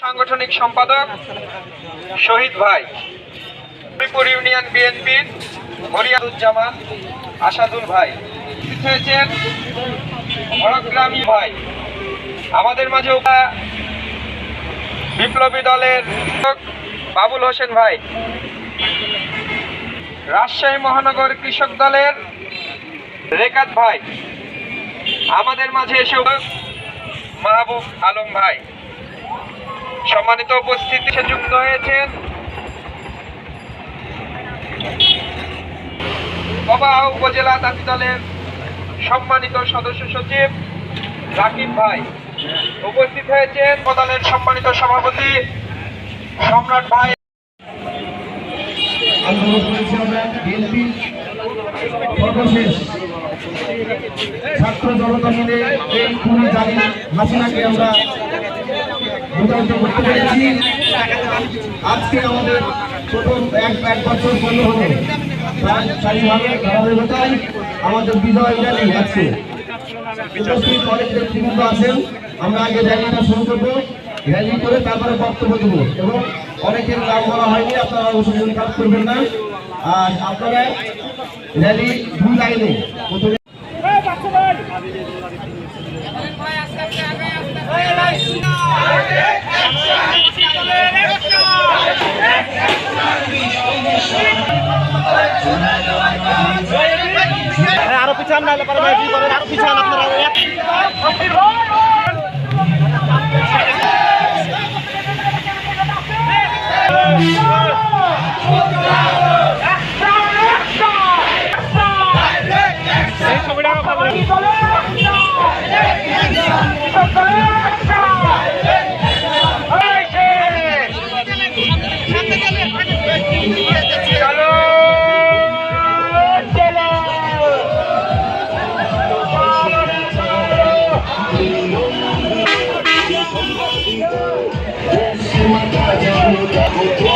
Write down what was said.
সাংগঠনিক সম্পাদক শহীদ ভাই। হরিপুর ইউনিয়ন বিএনপির হরিয়াদুজ্জামান আসাদুল ভাই। হয়েছেন বড়গ্রামী ভাই। আমাদের মাঝে বিপ্লবী দলের বাবুল হোসেন ভাই। রাজশাহী মহানগর কৃষক দলের রেকাত ভাই। আমাদের মাঝে এসে মাহবুব আলম ভাই। সম্মানিত উপস্থিতি যুক্ত হয়েছেন। উপজেলা তাঁতি দলের সম্মানিত সদস্য সচিব রাকিব ভাই। উপস্থিত হয়েছেন দলের সম্মানিত সভাপতি সম্রাট ভাই। ছাত্র জনতা মিলে এই খুনি জানি হাসিনাকে আমরা আজকে আমাদের প্রথম এক এক বছর পূর্ণ হলো। আমাদের বিজয় র্যালি আছে উপস্থিত অনেক ব্যক্তিবৃন্দ আছেন। আমরা আগে র্যালিটা শুরু করব র্যালি করে তারপরে বক্তব্য দেবো এবং অনেকের নাম বলা হয়নি, আপনারা অবশ্যই খারাপ করবেন না। আর আপনারা র্যালি দুই লাইনে আরও পিছান নাহলে পরে ভাই করেন? আরও পিছান আপনারা। এক- চলো Gracias.